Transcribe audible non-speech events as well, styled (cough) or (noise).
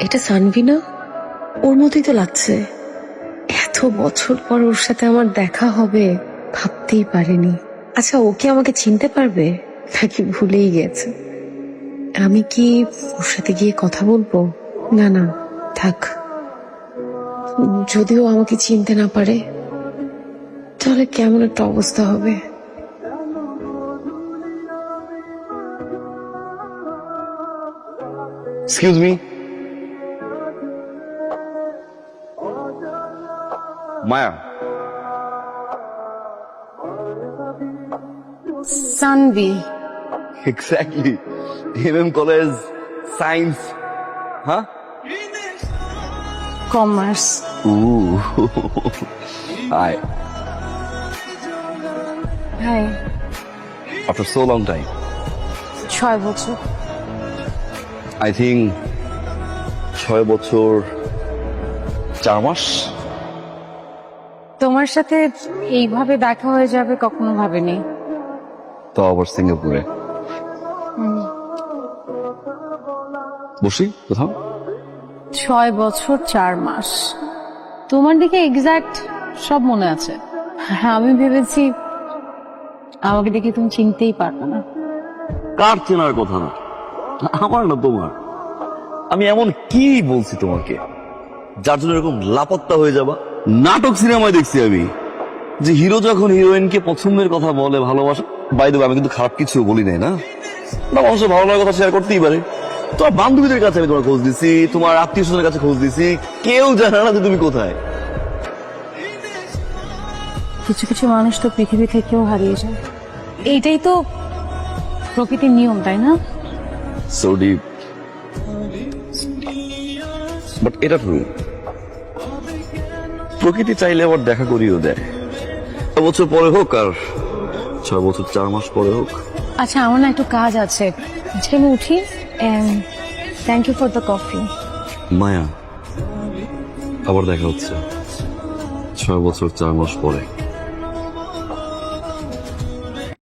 এটা সানভি না? ওর মতোই তো লাগছে। এত বছর পর ওর সাথে আমার দেখা হবে, ভাবতেই পারিনি। আচ্ছা ও কি আমাকে চিনতে পারবে? নাকি ভুলেই গেছে? আমি কি ওর সাথে গিয়ে কথা বলব? না না, থাক। যদিও আমাকে চিনতে না পারে, তাহলে কেমন একটা অবস্থা হবে? Excuse me Maya Sanvi exactly MM college science হ্যাঁ commerce Ooh. (laughs) Hi. Hi After so long time, ছয় বছর I থিঙ্ক ছয় বছর চার মাস। তোমার সাথে এইভাবে দেখা হয়ে যাবে কখনো ভাবিনি? তো আবার সিঙ্গাপুরে। বসি কোথাও? ছয় বছর চার মাস। তোমার দিকে এক্সাক্ট সব মনে আছে। আমি ভেবেছি আমাকে দেখে তুমি চিনতেই পারবে না। কার চেনার কথা না? আমার না তোমার? আমি এমন কি বলছি তোমাকে? যার জন্য এরকম লাপত্তা হয়ে যাবা? নাটক সিনেমায় দেখছি আমি। যে হিরো যখন হিরোইনকে পছন্দের কথা বলে, ভালোবাসা বাই দেবো আমি কিন্তু খারাপ কিছু বলি নাই, না? না, মানুষের ভালো লাগার কথা শেয়ার করতেই পারে। তোমার বান্ধবীদের কাছে আমি তোমার খোঁজ দিছি, তোমার আত্মীয় স্বজনের কাছে খোঁজ দিছি, কেউ জানে না যে তুমি কোথায়। কিছু কিছু মানুষ তো পৃথিবী থেকেও হারিয়ে যায়। এইটাই তো প্রকৃতির নিয়ম, তাই না? সো ডিপ বাট এটা ট্রু প্রকৃতি চাইলে আবার দেখা করিও দেয়। বছর পরে হোক আর ছয় বছর চার মাস পরে হোক। আচ্ছা আমার না একটু কাজ আছে। আজকে আমি উঠি thank you for the coffee Maya আবার দেখা হচ্ছে। ছয় বছর চার মাস পরে।